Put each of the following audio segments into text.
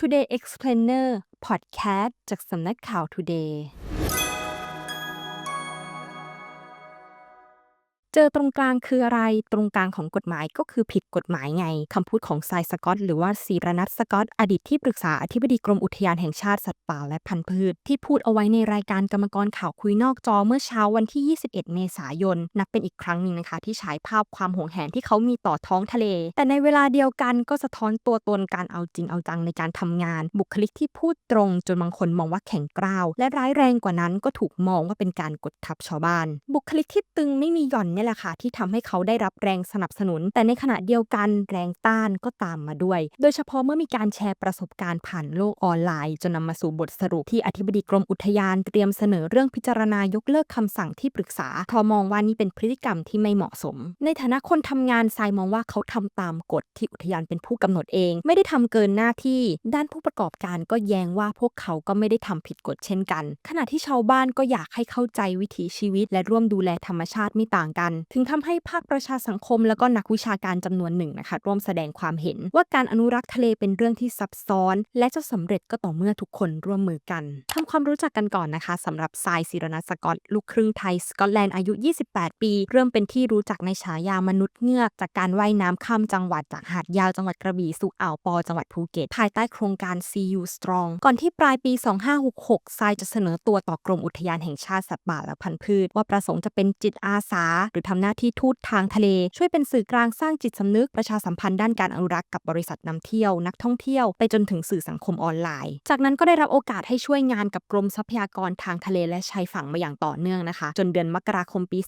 Today Explainer Podcast จากสำนักข่าว Today เจอตรงกลางคืออะไร ตรงกลางของกฎหมายก็คือผิดกฎหมายไง คำพูดของทรายสกอต หรือว่าซีรนัทสกอต อดีตที่ปรึกษาอธิบดีกรมอุทยานแห่งชาติสัตว์ป่าและพันธุ์พืช ที่พูดเอาไว้ในรายการกรรมกรข่าวคุยนอกจอเมื่อเช้าวันที่ 21 เมษายน นับเป็นอีกครั้งหนึ่งนะคะ ที่ฉายภาพความหวงแหนที่เขามีต่อท้องทะเล แต่ในเวลาเดียวกันก็สะท้อนตัวตนการเอาจริงเอาจังในการทำงาน บุคลิกที่พูดตรง จนบางคนมองว่าแข็งกร้าว และร้ายแรงกว่านั้นก็ถูกมองว่าเป็นการกดทับชาวบ้าน บุคลิกที่ตึงไม่มีหย่อนเนี่ยแหละค่ะที่ทำให้เขาได้รับแรงสนับสนุน แต่ในขณะเดียวกันแรงต้านก็ตามมาด้วย โดยเฉพาะเมื่อมีการแชร์ประสบการณ์ผ่านโลกออนไลน์ จนนำมาสู่บทสรุปที่อธิบดีกรมอุทยานเตรียมเสนอเรื่องพิจารณายกเลิกคำสั่งที่ปรึกษาเพราะมองว่านี่เป็นพฤติกรรมที่ไม่เหมาะสม ในฐานะคนทำงานทรายมองว่าเขาทำตามกฎที่อุทยานเป็นผู้กำหนดเอง ไม่ได้ทำเกินหน้าที่ ด้านผู้ประกอบการก็แย้งว่าพวกเขาก็ไม่ได้ทำผิดกฎเช่นกัน ขณะที่ชาวบ้านก็อยากให้เข้าใจวิถีชีวิต และร่วมดูแลธรรมชาติไม่ต่างกันถึงทำให้ภาคประชาสังคม แล้วก็นักวิชาการจำนวนหนึ่งนะคะร่วมแสดงความเห็น ว่าการอนุรักษ์ทะเลเป็นเรื่องที่ซับซ้อน และจะสำเร็จก็ต่อเมื่อทุกคนร่วมมือกันทำความรู้จักกันก่อนนะคะสำหรับทรายศิรนัสกอตลูกครึ่งไทยสกอตแลนด์อายุ 28 ปี เริ่มเป็นที่รู้จักในฉายามนุษย์เงือก จากการว่ายน้ำข้ามจังหวัดจากหาดยาวจังหวัดกระบี่สู่อ่าวปอจังหวัดภูเก็ตภายใต้โครงการ See You Strong ก่อนที่ปลายปี 2566ทรายจะเสนอตัวต่อกรมอุทยานแห่งชาติสัตว์ป่าและพันธุ์พืช ว่าประสงค์จะเป็นจิตอาสารือทำหน้าที่ทูตทางทะเล ช่วยเป็นสื่อกลางสร้างจิตสำนึกประชาสัมพันธ์ด้านการอนุรักษ์กับบริษัทนำเที่ยว นักท่องเที่ยว ไปจนถึงสื่อสังคมออนไลน์ จากนั้นก็ได้รับโอกาสให้ช่วยงานกับกรมทรัพยากรทางทะเลและชายฝั่งมาอย่างต่อเนื่องนะคะ จนเดือนมกราคมปี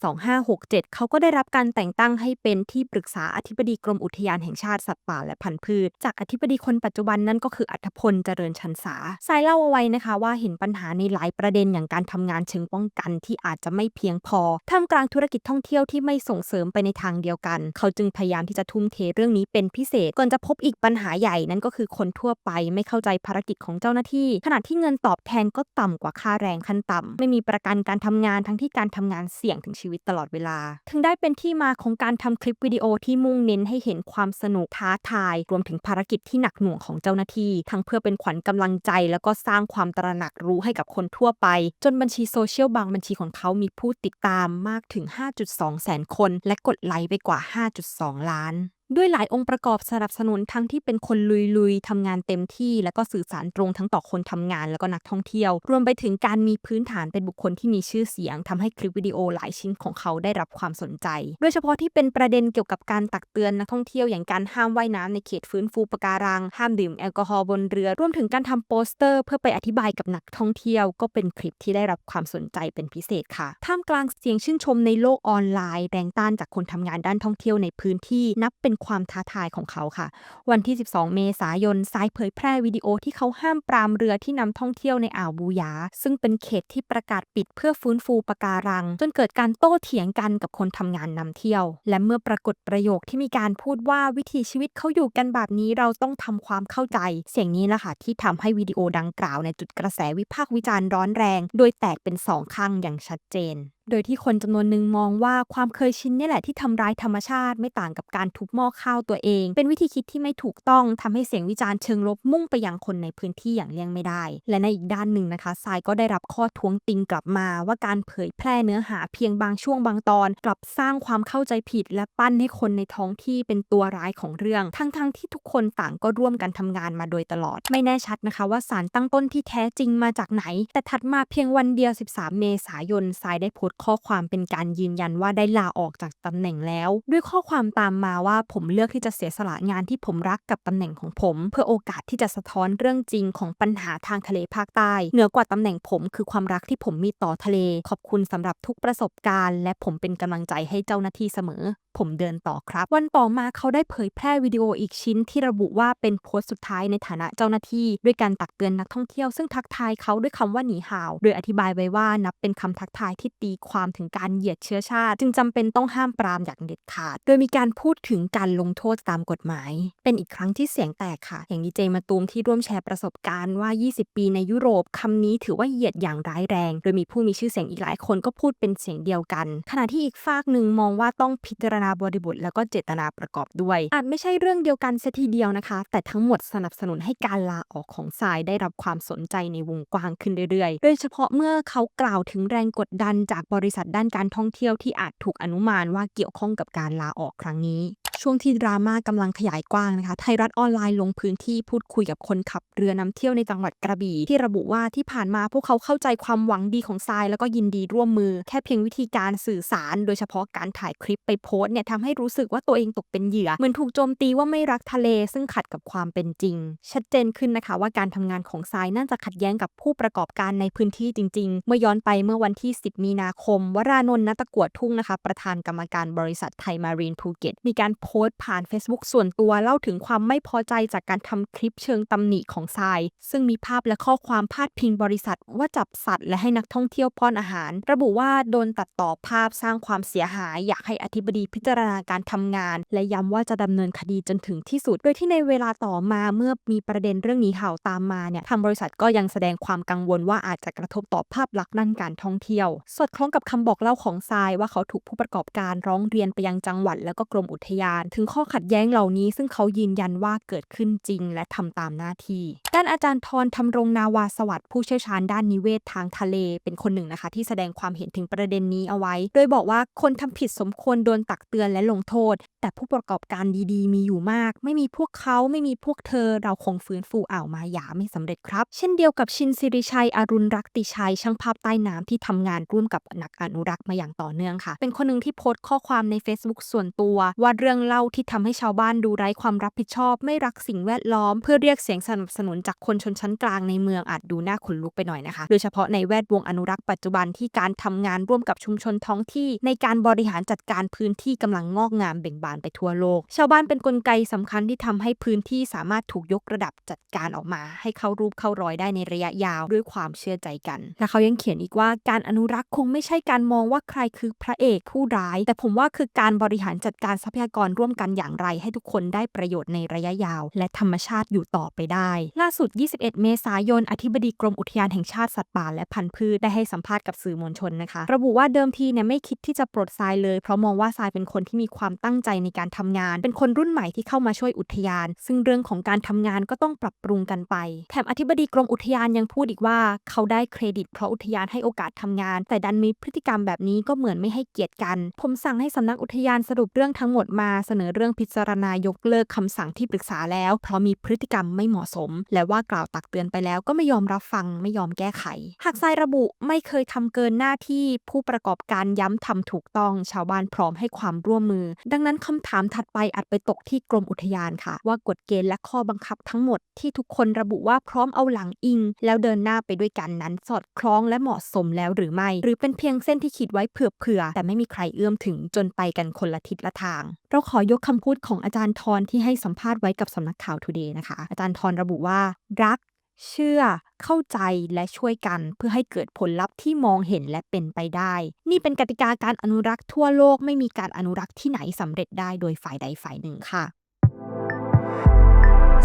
2567 เขาก็ได้รับการแต่งตั้งให้เป็นที่ปรึกษาอธิบดีกรมอุทยานแห่งชาติสัตว์ป่าและพันธุ์พืช จากอธิบดีคนปัจจุบันนั่นก็คืออัธพลเจริญชันษาสายเล่าเอาไว้นะคะว่าเห็นปัญหาในหลายประเด็นอย่างการทำงานเชิงป้องกันที่อาจจะไม่เพียงพอท่ามกลางธุรกิจท่องเที่ยวที่ไม่ส่งเสริมไปในทางเดียวกัน เขาจึงพยายามที่จะทุ่มเทเรื่องนี้เป็นพิเศษก่อนจะพบอีกปัญหาใหญ่นั่นก็คือคนทั่วไปไม่เข้าใจภารกิจของเจ้าหน้าที่ ขณะที่เงินตอบแทนก็ต่ำกว่าค่าแรงขั้นต่ำไม่มีประกันการทำงานทั้งที่การทำงานเสี่ยงถึงชีวิตตลอดเวลา ถึงได้เป็นที่มาของการทำคลิปวิดีโอที่มุ่งเน้นให้เห็นความสนุกท้าทาย รวมถึงภารกิจที่หนักหน่วงของเจ้าหน้าที่ ทั้งเพื่อเป็นขวัญกำลังใจ แล้วก็สร้างความตระหนักรู้ให้กับคนทั่วไป จนบัญชีโซเชียลบางบัญชีของเขามีผู้ติดตามมากถึง 5.2แสนคน และกดไลค์ไปกว่า 5.2 ล้าน ด้วยหลายองค์ประกอบสนับสนุนทั้งที่เป็นคนลุยๆทำงานเต็มที่ แล้วก็สื่อสารตรงทั้งต่อคนทำงานแล้วก็นักท่องเที่ยว รวมไปถึงการมีพื้นฐานเป็นบุคคลที่มีชื่อเสียงทำให้คลิปวิดีโอหลายชิ้นของเขาได้รับความสนใจ โดยเฉพาะที่เป็นประเด็นเกี่ยวกับการตักเตือนนักท่องเที่ยวอย่างการห้ามว่ายน้ำในเขตฟื้นฟูปะการัง ห้ามดื่มแอลกอฮอล์บนเรือ รวมถึงการทำโปสเตอร์เพื่อไปอธิบายกับนักท่องเที่ยว ก็เป็นคลิปที่ได้รับความสนใจเป็นพิเศษค่ะ ท่ามกลางเสียงชื่นชมในโลกออนไลน์แรงต้านจากคนทำงานด้านท่องเที่ยวในพื้นที่นับเป็นความท้าทายของเขาค่ะ วันที่ 12 เมษายนสายเผยแพร่วิดีโอที่เขาห้ามปรามเรือที่นำท่องเที่ยวในอ่าวบูยา ซึ่งเป็นเขตที่ประกาศปิดเพื่อฟื้นฟูปะการัง จนเกิดการโต้เถียงกันกับคนทำงานนำเที่ยว และเมื่อปรากฏประโยคที่มีการพูดว่าวิถีชีวิตเขาอยู่กันแบบนี้เราต้องทำความเข้าใจ เสียงนี้แหละค่ะที่ทำให้วิดีโอดังกล่าวในจุดกระแสวิพากษ์วิจารณ์ร้อนแรง โดยแตกเป็นสองข้างอย่างชัดเจน โดยที่คนจำนวนหนึ่งมองว่าความเคยชินนี่แหละที่ทำร้ายธรรมชาติไม่ต่างกับการทุบหม้อข้าวตัวเอง เป็นวิธีคิดที่ไม่ถูกต้องทำให้เสียงวิจารณ์เชิงลบมุ่งไปยังคนในพื้นที่อย่างเลี่ยงไม่ได้ และในอีกด้านหนึ่งนะคะทรายก็ได้รับข้อท้วงติงกลับมา ว่าการเผยแพร่เนื้อหาเพียงบางช่วงบางตอน กลับสร้างความเข้าใจผิด และปั้นให้คนในท้องที่เป็นตัวร้ายของเรื่อง ทั้งๆทที่ทุกคนต่างก็ร่วมกันทำงานมาโดยตลอด ไม่แน่ชัดนะคะว่าสารตั้งต้นที่แท้จริงมาจากไหน แต่ถัดมาเพียงวันเดียว 13 เมษายนทรายได้โพสข้อความเป็นการยืนยันว่าได้ลาออกจากตำแหน่งแล้ว ด้วยข้อความตามมาว่าผมเลือกที่จะเสียสละงานที่ผมรักกับตำแหน่งของผม เพื่อโอกาสที่จะสะท้อนเรื่องจริงของปัญหาทางทะเลภาคใต้เหนือกว่าตำแหน่งผมคือความรักที่ผมมีต่อทะเล ขอบคุณสำหรับทุกประสบการณ์ และผมเป็นกำลังใจให้เจ้าหน้าที่เสมอ ผมเดินต่อครับ วันต่อมาเขาได้เผยแพร่วิดีโออีกชิ้นที่ระบุว่าเป็นโพสต์สุดท้ายในฐานะเจ้าหน้าที่ ด้วยการตักเตือนนักท่องเที่ยวซึ่งทักทายเขาด้วยคำว่าหนีห่าว โดยอธิบายไว้ว่านับเป็นคำทักทายที่ตีความถึงการเหยียดเชื้อชาติ จึงจำเป็นต้องห้ามปรามอย่างเด็ดขาด โดยมีการพูดถึงการลงโทษตามกฎหมาย เป็นอีกครั้งที่เสียงแตกค่ะ อย่างดีเจมาตูมที่ร่วมแชร์ประสบการณ์ว่า 20 ปีในยุโรปคำนี้ถือว่าเหยียดอย่างร้ายแรง โดยมีผู้มีชื่อเสียงอีกหลายคนก็พูดเป็นเสียงเดียวกัน ขณะที่อีกฝากหนึ่งมองว่าต้องพิจารณาบริบทแล้วก็เจตนาประกอบด้วย อาจไม่ใช่เรื่องเดียวกันเสียทีเดียวนะคะ แต่ทั้งหมดสนับสนุนให้การลาออกของทรายได้รับความสนใจในวงกว้างขึ้นเรื่อยๆ โดยเฉพาะเมื่อเขากล่าวถึงแรงกดดันจากบริษัทด้านการท่องเที่ยวที่อาจถูกอนุมานว่าเกี่ยวข้องกับการลาออกครั้งนี้ ช่วงที่ดราม่ากำลังขยายกว้างนะคะ ไทยรัฐออนไลน์ลงพื้นที่พูดคุยกับคนขับเรือนำเที่ยวในจังหวัดกระบี่ที่ระบุว่าที่ผ่านมาพวกเขาเข้าใจความหวังดีของทรายแล้วก็ยินดีร่วมมือ แค่เพียงวิธีการสื่อสาร โดยเฉพาะการถ่ายคลิปไปโพสเนี่ยทำให้รู้สึกว่าตัวเองตกเป็นเหยื่อ เหมือนถูกโจมตีว่าไม่รักทะเล ซึ่งขัดกับความเป็นจริง ชัดเจนขึ้นนะคะว่าการทำงานของทรายน่าจะขัดแย้งกับผู้ประกอบการในพื้นที่จริง ๆ เมื่อย้อนไปเมื่อวันที่ 10 มีนาคม วรานนท์นัตะกวดทุ่งนะคะ ประธานกรรมการบริษัทไทยมารีนภูเก็ตมีการโพสต์ผ่าน Facebook ส่วนตัวเล่าถึงความไม่พอใจจากการทำคลิปเชิงตำหนิของทราย ซึ่งมีภาพและข้อความพาดพิงบริษัทว่าจับสัตว์และให้นักท่องเที่ยวป้อนอาหาร ระบุว่าโดนตัดต่อภาพสร้างความเสียหาย อยากให้อธิบดีพิจารณาการทำงาน และย้ำว่าจะดำเนินคดีจนถึงที่สุด โดยที่ในเวลาต่อมาเมื่อมีประเด็นเรื่องนี้ข่าวตามมาเนี่ยทางบริษัทก็ยังแสดงความกังวลว่าอาจจะกระทบต่อภาพลักษณ์ด้านการท่องเที่ยว สอดคล้องกับคำบอกเล่าของทรายว่าเขาถูกผู้ประกอบการร้องเรียนไปยังจังหวัด แล้วก็กรมอุทยานถึงข้อขัดแย้งเหล่านี้ ซึ่งเขายืนยันว่าเกิดขึ้นจริง และทำตามหน้าที่ ด้านอาจารย์ทรทำรงนาวาสวัสดิ์ผู้เชี่ยวชาญด้านนิเวศทางทะเล เป็นคนหนึ่งนะคะ ที่แสดงความเห็นถึงประเด็นนี้เอาไว้ โดยบอกว่าคนทำผิดสมควรโดนตักเตือนและลงโทษแต่ผู้ประกอบการดีๆ มีอยู่มาก ไม่มีพวกเขาไม่มีพวกเธอ เราคงฟื้นฟูอ่าวมายาไม่สำเร็จครับ เช่นเดียวกับชินสิริชัยอรุณรักติชัย ช่างภาพใต้น้ำที่ทำงานร่วมกับนักอนุรักษ์มาอย่างต่อเนื่องค่ะ เป็นคนหนึ่งที่โพสต์ข้อความใน Facebook ส่วนตัว ว่าเรื่องเล่าที่ทำให้ชาวบ้านดูไร้ความรับผิดชอบ ไม่รักสิ่งแวดล้อม เพื่อเรียกเสียงสนับสนุนจากคนชนชั้นกลางในเมืองอาจดูน่าขนลุกไปหน่อยนะคะ โดยเฉพาะในแวดวงอนุรักษ์ปัจจุบันที่การทำงานร่วมกับชุมชนท้องที่ ในการบริหารจัดการพื้นที่กำลังงอกงามเบ่งบานไปทั่วโลก ชาวบ้านเป็นนกลไกสำคัญที่ทำให้พื้นที่สามารถถูกยกระดับจัดการออกมา ให้เข้ารูปเข้ารอยได้ในระยะยาวด้วยความเชื่อใจกันและเขายังเขียนอีกว่าการอนุรักษ์คงไม่ใช่การมองว่าใครคือพระเอกผู้ร้าย แต่ผมว่าคือการบริหารจัดการทรัพยากรร่วมกันอย่างไร ให้ทุกคนได้ประโยชน์ในระยะยาว และธรรมชาติอยู่ต่อไปได้ ล่าสุด 21 เมษายน อธิบดีกรมอุทยานแห่งชาติสัตว์ป่าและพันธุ์พืชได้ให้สัมภาษณ์กับสื่อมวลชนนะคะ ระบุว่าเดิมทีเนี่ยไม่คิดที่จะปลดทรายเลยเพราะมองว่าทรายเป็นคนที่มีความตั้งใจในการทำงาน เป็นคนรุ่นใหม่ที่เข้ามาช่วยอุทยาน ซึ่งเรื่องของการทำงานก็ต้องปรับปรุงกันไป แถมอธิบดีกรมอุทยานยังพูดอีกว่า เขาได้เครดิตเพราะอุทยานให้โอกาสทำงาน แต่ดันมีพฤติกรรมแบบนี้ก็เหมือนไม่ให้เกียรติกัน ผมสั่งให้สำนักอุทยานสรุปเรื่องทั้งหมดมาเสนอเรื่องพิจารณายกเลิกคำสั่งที่ปรึกษาแล้ว เพราะมีพฤติกรรมไม่เหมาะสม และว่ากล่าวตักเตือนไปแล้วก็ไม่ยอมรับฟังไม่ยอมแก้ไข หากทรายระบุไม่เคยทำเกินหน้าที่ผู้ประกอบการย้ำทำถูกต้องชาวบ้านพร้อมให้ความร่วมมือ ดังนั้นคำถามถัดไปอาจไปตกที่กรมอุทยานค่ะ ว่ากฎเกณฑ์และข้อบังคับทั้งหมดที่ทุกคนระบุว่าพร้อมเอาหลังอิง แล้วเดินหน้าไปด้วยกันนั้น สอดคล้องและเหมาะสมแล้วหรือไม่ หรือเป็นเพียงเส้นที่ขีดไว้เผื่อๆแต่ไม่มีใครเอื้อมถึงจนไปกันคนละทิศละทาง เราขอยกคำพูดของอาจารย์ทรที่ให้สัมภาษณ์ไว้กับสำนักข่าวทูเดย์นะคะ อาจารย์ทรระบุว่า รัก เชื่อ เข้าใจและช่วยกันเพื่อให้เกิดผลลัพธ์ที่มองเห็นและเป็นไปได้ นี่เป็นกติกาการอนุรักษ์ทั่วโลกไม่มีการอนุรักษ์ที่ไหนสำเร็จได้โดยฝ่ายใดฝ่ายหนึ่งค่ะ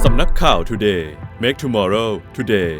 สำนักข่าว Today Make Tomorrow Today